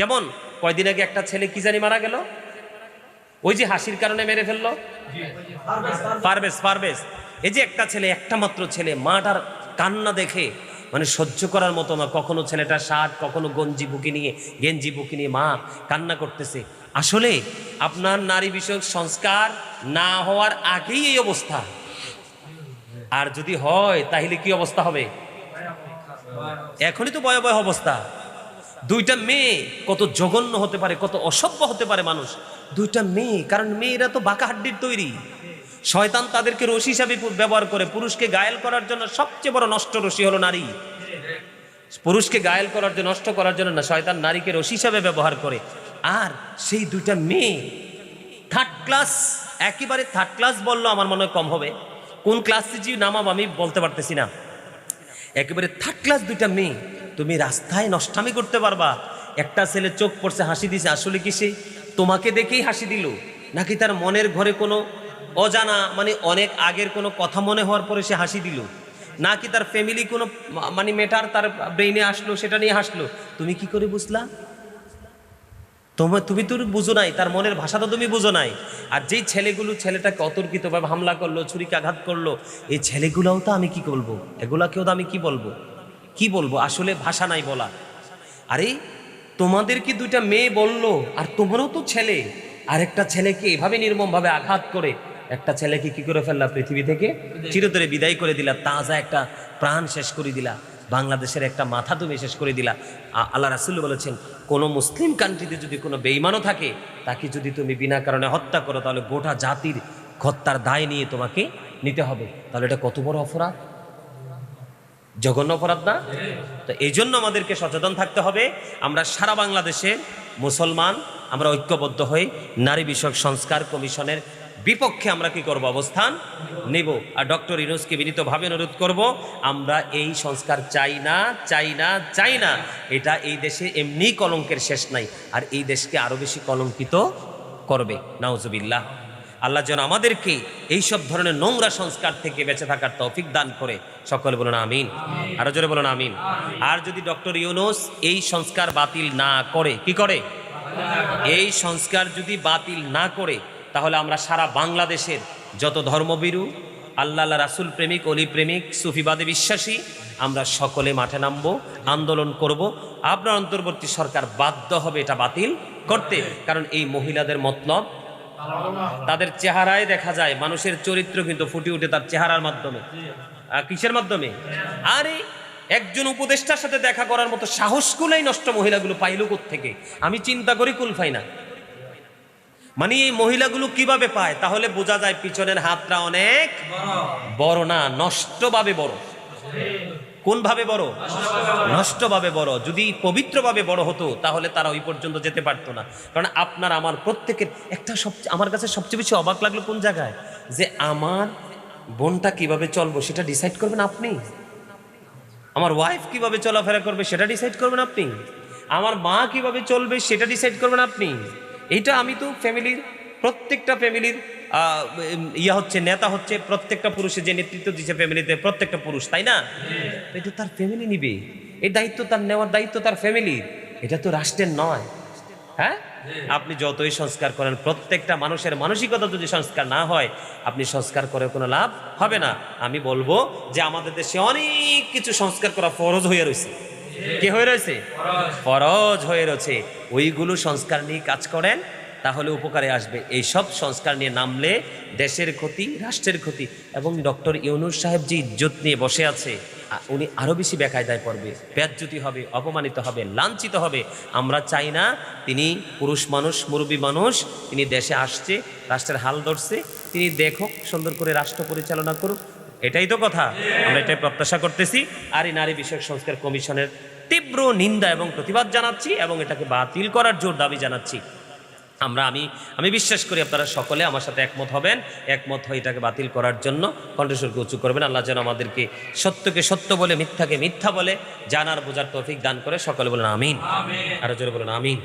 যেমন, কয়দিন আগে একটা ছেলে কি জানি মারা গেল? ওই যে হাসির কারণে মেরে ফেলল? পারবেশ পারবেশ এই যে একটা ছেলে, একটা মাত্র ছেলে, মাটার কান্না দেখে মানে সহ্য করার মতো না, কখনো ছেলেটা শার্ট কখনো গঞ্জি বুকি নিয়ে, গেঞ্জি বুকি নিয়ে মা কান্না করতেছে। আসলে আপনার নারী বিষয়ক সংস্কার না হওয়ার আগেই এই অবস্থা। আর যদি হয়, তাহলে কি অবস্থা হবে? এখনই তো ভয়াবহ অবস্থা। দুইটা মেয়ে কত জঘন্য হতে পারে, কত অসভ্য হতে পারে মানুষ। দুইটা মেয়ে, কারণ মেয়েরা তো বাঁকা হাড্ডির তৈরি। শয়তান তাদেরকে রশি হিসাবে ব্যবহার করে পুরুষকে গায়েল করার জন্য সবচেয়ে বড় নষ্ট রশি হলো নারী। পুরুষকে গায়েল করার জন্য, নষ্ট করার জন্য না, শয়তান নারীকে রশি হিসাবে ব্যবহার করে। আর সেই দুইটা মেয়ে থার্ড ক্লাস একেবারে থার্ড ক্লাস বলল, আমার মনে হয় কম হবে। কোন ক্লাস যে নামাম আমি বলতে পারতেছি না। একেবারে থার্ড ক্লাস দুইটা মেয়ে তুমি রাস্তায় নষ্টামি করতে পারবা। একটা ছেলে চোখ পড়ছে, হাসি দিছে, আসলে কি সে তোমাকে দেখেই হাসি দিল? নাকি তার মনের ঘরে কোনো অজানা মানে অনেক আগের কোনো কথা মনে হওয়ার পরে সে হাসি দিল? নাকি তার ফ্যামিলি কোনো মানে মেটার তার ব্রেইনে আসলো, সেটা নিয়ে হাসলো? তুমি কি করে বুঝলা? তোমার তুমি তো বুঝো নাই, তার মনের ভাষা তো তুমি বুঝো নাই। আর যেই ছেলেগুলো ছেলেটাকে অতর্কিতভাবে হামলা করল ছুরিকে আঘাত করল, এই ছেলেগুলোও তো আমি কি বলব এগুলাকেও তো আমি কি বলব? কি বলব? আসলে ভাষা নাই বলা। আরে তোমাদের কি দুইটা মেয়ে বলল? আর তোমারও তো ছেলে। আরেকটা ছেলেকে এভাবে নির্মমভাবে আঘাত করে। একটা ছেলেকে কি করে ফেললা? পৃথিবী থেকে চিরতরে বিদায় করে দিলা। তাজা একটা প্রাণ শেষ করে দিলা। বাংলাদেশের একটা মাথা তুমি শেষ করে দিলা। আল্লাহ রাসুল বলেছেন কোনো মুসলিম কান্ট্রিতে যদি কোনো বেইমানও থাকে তাকে যদি তুমি বিনা কারণে হত্যা করো তাহলে গোটা জাতির হত্যার দায় নিয়ে তোমাকে নিতে হবে। তাহলে এটা কত বড় অপরাধ? জঘন্য অপরাধ না? তো এই জন্য আমাদেরকে সচেতন থাকতে হবে। আমরা সারা বাংলাদেশে মুসলমান, আমরা ঐক্যবদ্ধ হয়ে নারী বিষয়ক সংস্কার কমিশনের বিপক্ষে আমরা কি করব? অবস্থান নেব। আর ডক্টর ইনুসকে বিনীতভাবে অনুরোধ করব, আমরা এই সংস্কার চাই না চাই না চাই না। এটা এই দেশে এমনি কলঙ্কের শেষ নাই। আর এই দেশকে আরও বেশি কলঙ্কিত করবে। নাউজুবিল্লাহ। আল্লাহ যেন আমাদেরকে এইসব ধরনের নোংরা সংস্কার থেকে বেঁচে থাকার তৌফিক দান করে। সকলে বলুন আমিন। আরও জোরে বলুন আমিন। আর যদি ডক্টর ইউনুস এই সংস্কার বাতিল না করে, কি করে? এই সংস্কার যদি বাতিল না করে, তাহলে আমরা সারা বাংলাদেশের যত ধর্মবিরু আল্লাহ রাসুল প্রেমিক, অলি প্রেমিক, সুফিবাদে বিশ্বাসী, আমরা সকলে মাঠে নামবো, আন্দোলন করব। আপনার অন্তর্বর্তী সরকার বাধ্য হবে এটা বাতিল করতে। কারণ এই মহিলাদের মতলব তাদের চেহারায় দেখা যায়, মানুষের চরিত্র কিন্তু ফুটে উঠে তার চেহারার মাধ্যমে। কিসের মাধ্যমে? আরে, একজন উপদেষ্টার সাথে দেখা করার মতো সাহস সাহসগুলোই নষ্ট মহিলাগুলো পাইল থেকে আমি চিন্তা করি কুল পাই না মানে এই মহিলাগুলো কীভাবে পায়? তাহলে বোঝা যায় পিছনের হাতটা অনেক বড় না, নষ্টভাবে বড়। কোন ভাবে বড়? নষ্টভাবে বড়। যদি পবিত্রভাবে বড় হতো, তাহলে তারা ওই পর্যন্ত যেতে পারতো না। কারণ আপনার, আমার প্রত্যেকের একটা সবচেয়ে আমার কাছে সবচেয়ে বেশি অবাক লাগল কোন জায়গায়? যে আমার বোনটা কীভাবে চলবো, সেটা ডিসাইড করবেন আপনি? আমার ওয়াইফ কীভাবে চলাফেরা করবে, সেটা ডিসাইড করবেন আপনি? আমার মা কীভাবে চলবে, সেটা ডিসাইড করবেন আপনি? এইটা আমি তো ফ্যামিলির প্রত্যেকটা ফ্যামিলির ইয়া হচ্ছে নেতা হচ্ছে প্রত্যেকটা পুরুষের যে নেতৃত্ব দিচ্ছে ফ্যামিলিতে প্রত্যেকটা পুরুষ তাই না? এটা তার ফ্যামিলি নিবে। এই দায়িত্ব তার নেওয়ার দায়িত্ব তার ফ্যামিলির এটা তো রাষ্ট্রের নয়। হ্যাঁ? আপনি যতই সংস্কার করেন প্রত্যেকটা মানুষের মানসিকতা যদি সংস্কার না হয় আপনি সংস্কার করে কোনো লাভ হবে না। আমি বলব যে আমাদের দেশে অনেক কিছু সংস্কার করা ফরজ হয়ে রয়েছে। কে হয়ে রয়েছে? ফরজ হয়ে রয়েছে। ওইগুলো সংস্কার নিয়ে কাজ করেন তাহলে উপকারে আসবে। এই সব সংস্কার নিয়ে নামলে দেশের ক্ষতি, রাষ্ট্রের ক্ষতি এবং ডক্টর ইউনুস সাহেব যে ইজ্জত নিয়ে বসে আছে উনি আরও বেশি বেকায়দায় পড়বে ব্যাজ্যুতি হবে, অপমানিত হবে, লাঞ্ছিত হবে। আমরা চাই না তিনি পুরুষ মানুষ, মুরব্বী মানুষ, তিনি দেশে আসছে, রাষ্ট্রের হাল ধরছে, তিনি দেখুক, সুন্দর করে রাষ্ট্র পরিচালনা করুক। এটাই তো কথা। আমরা এটাই প্রত্যাশা করতেছি। আর এই নারী বিষয়ক সংস্কার কমিশনের তীব্র নিন্দা এবং প্রতিবাদ জানাচ্ছি এবং এটাকে বাতিল করার জোর দাবি জানাচ্ছি। আমরা আমি আমি বিশ্বাস করি আপনারা সকলে আমার সাথে একমত হবেন একমত হয়ে এটাকে বাতিল করার জন্য কণ্ঠস্বরকে উঁচু করবেন। আল্লাহ যেন আমাদেরকে সত্যকে সত্য বলে মিথ্যাকে মিথ্যা বলে জানার বোঝার তৌফিক দান করে সকলে বলেন আমিন। আরও জোরে বলেন আমিন।